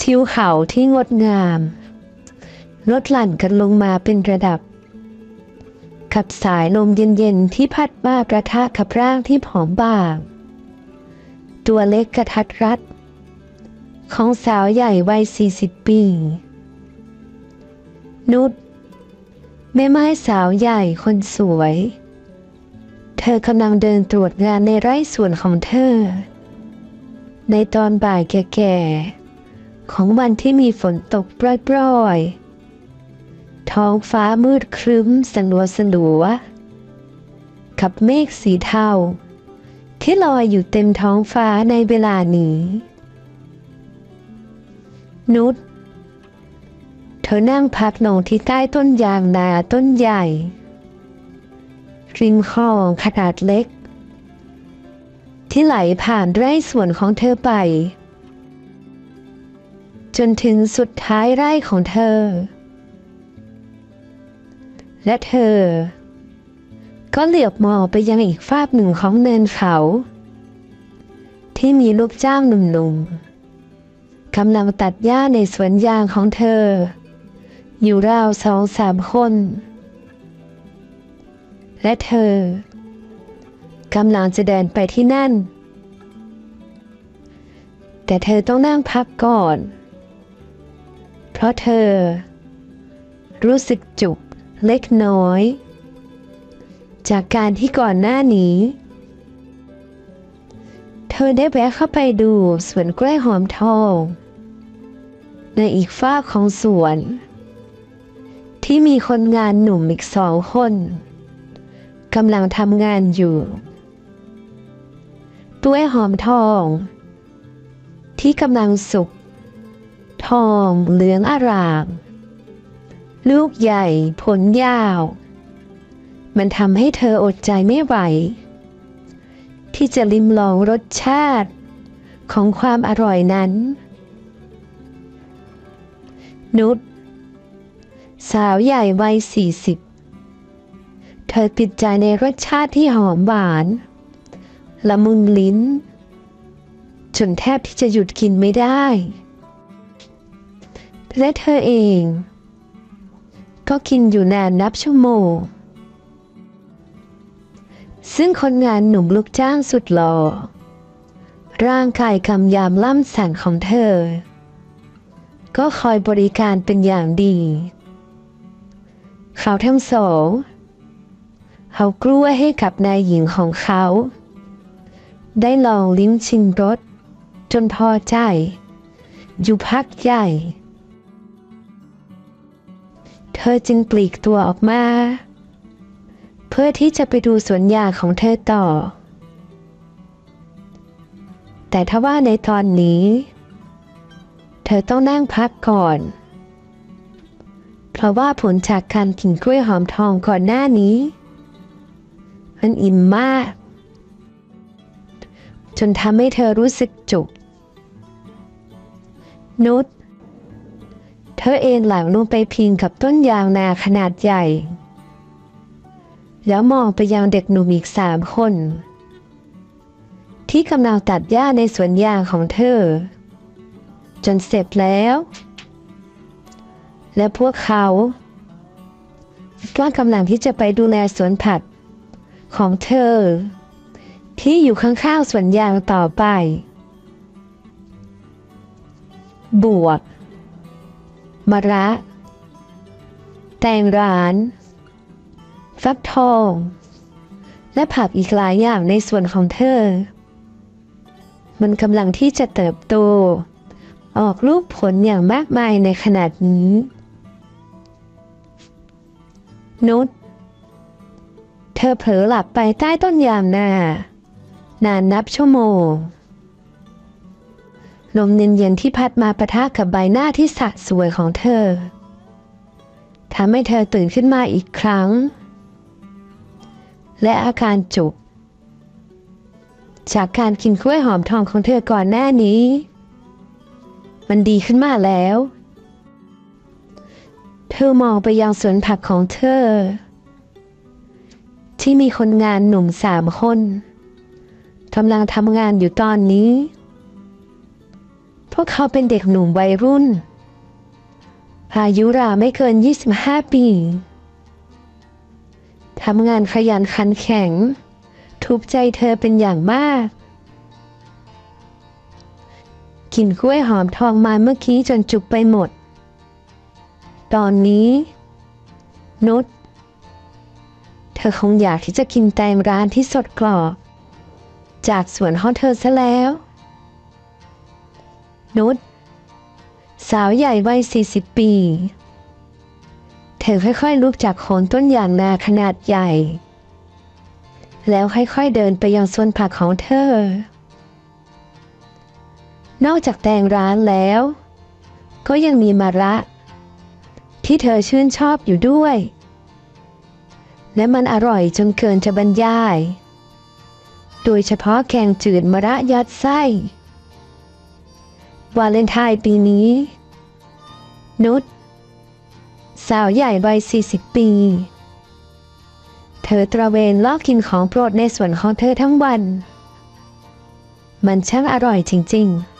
ทิวเขาที่งดงามลดหลั่นกันลงมาเป็นระดับกับสายลมเย็นๆที่พัดมาประทะกับร่างที่ผอมบาง ตัวเล็กกระทัดรัด ของสาวใหญ่วัย 40 ปี นุชแม่ไม้สาวใหญ่คนสวย เธอกำลังเดินตรวจงานในไร่สวนของเธอ ในตอนบ่ายแก่ๆ ของวันที่มีฝนตกปร่อยๆ ท้องฟ้ามืดครึ้มสลัวสลัวกับเมฆสีเทาที่ลอยอยู่เต็มท้องฟ้าในเวลานี้ นุชเธอนั่งพักลงที่ใต้ต้นยางนาต้นใหญ่ ริมคลองขนาดเล็ก ที่ไหลผ่านไร่สวนของเธอไป จนถึงสุดท้ายไร่ของเธอ และเธอ ก็เหลียบมองไปยังอีกฝากหนึ่งของเนินเขา ที่มีลูกจ้างหนุ่มๆกำลังตัดหญ้าในสวนยางของเธอ อยู่ราวสองสามคน และเธอกำลังจะเดินไปที่นั่น แต่เธอต้องนั่งพักก่อน ราะเธอ รู้สึกจุกเล็กน้อย จากการที่ก่อนหน้านี้ เธอได้แวะเข้าไปดูสวนกล้วยหอมทอง ในอีกฝากของสวน ที่มีคนงานหนุ่มอีกสองคนกำลังทำงานอยู่กล้วยหอมทอง ที่กำลังสุก องเหลืองอาราม ลูกใหญ่ผลยาว มันทำให้เธออดใจไม่ไหว ที่จะลิมลองรสชาติของความอร่อยนั้น นุชสาวใหญ่วัยสี่สิบ เธอติดใจในรสชาติที่หอมหวาน ละมุนลิ้น จนแทบที่จะหยุดกินไม่ได้ และเธอเอง ก็กินอยู่นานนับชั่วโมง ซึ่งคนงานหนุ่มลูกจ้างสุดหล่อร่างกายคำยามล่ำสันของเธอ ก็คอยบริการเป็นอย่างดีเขาทั้งสองเขากล้วยให้กับนายหญิงของเขา ได้ลองลิ้มชิมรสจนพอใจ อยู่พักใหญ่ เธอจึงปลีกตัวออกมา เพื่อที่จะไปดูสวนยางของเธอต่อ แต่ถ้าว่าในตอนนี้ เธอต้องนั่งพักก่อน เพราะว่าผลจากการกินกล้วยหอมทองก่อนหน้านี้ มันอิ่มมาก จนทำให้เธอรู้สึกจุกนุช เธอเอนหลังลงไปพิงกับต้นยางนาขนาดใหญ่ แล้วมองไปยังเด็กหนุ่มอีกสามคน ที่กำลังตัดหญ้าในสวนยางของเธอ จนเสร็จแล้ว และพวกเขาก็กำลังที่จะไปดูแลสวนผักของเธอ ที่อยู่ข้างๆสวนยางต่อไป บวก มะระ แตงร้าน ฟักทอง และผักอีกหลายอย่างในส่วนของเธอ มันกำลังที่จะเติบโต ออกลูกผลอย่างมากมายในขนาดนี้ นุชเธอเผลอหลับไปใต้ต้นยามนานานนับชั่วโมง ลมเย็นๆที่พัดมาปะทะกับใบหน้าที่สะสวยของเธอทำให้เธอตื่นขึ้นมาอีกครั้ง และอาการจุกจากการกินกล้วยหอมทองของเธอก่อนหน้านี้ มันดีขึ้นมาแล้ว เธอมองไปยังสวนผักของเธอ ที่มีคนงานหนุ่มสามคนกำลังทำงานอยู่ตอนนี้ พวกเขาเป็นเด็กหนุ่มวัยรุ่น อายุราวไม่เกิน 25 ปี ทำงานขยันขันแข็ง ทุกใจเธอเป็นอย่างมาก กินกล้วยหอมทองมาเมื่อกี้จนจุกไปหมด ตอนนี้ นุชเธอคงอยากที่จะกินแตงร้านที่สดกรอบ จากสวนของเธอซะแล้ว นุชสาวใหญ่วัย 40 ปี เธอค่อยๆลุกจากโคนต้นยางนาขนาดใหญ่ แล้วค่อยๆเดินไปยังสวนผักของเธอ นอกจากแตงร้านแล้ว ก็ยังมีมะระ ที่เธอชื่นชอบอยู่ด้วย และมันอร่อยจนเกินจะบรรยาย โดยเฉพาะแกงจืดมะระยัดไส้ วาเลนไทน์ปีนี้ นุชสาวใหญ่วัย 40 ปี เธอตระเวนลอกกินของโปรดในส่วนของเธอทั้งวัน มันช่างอร่อยจริง ๆ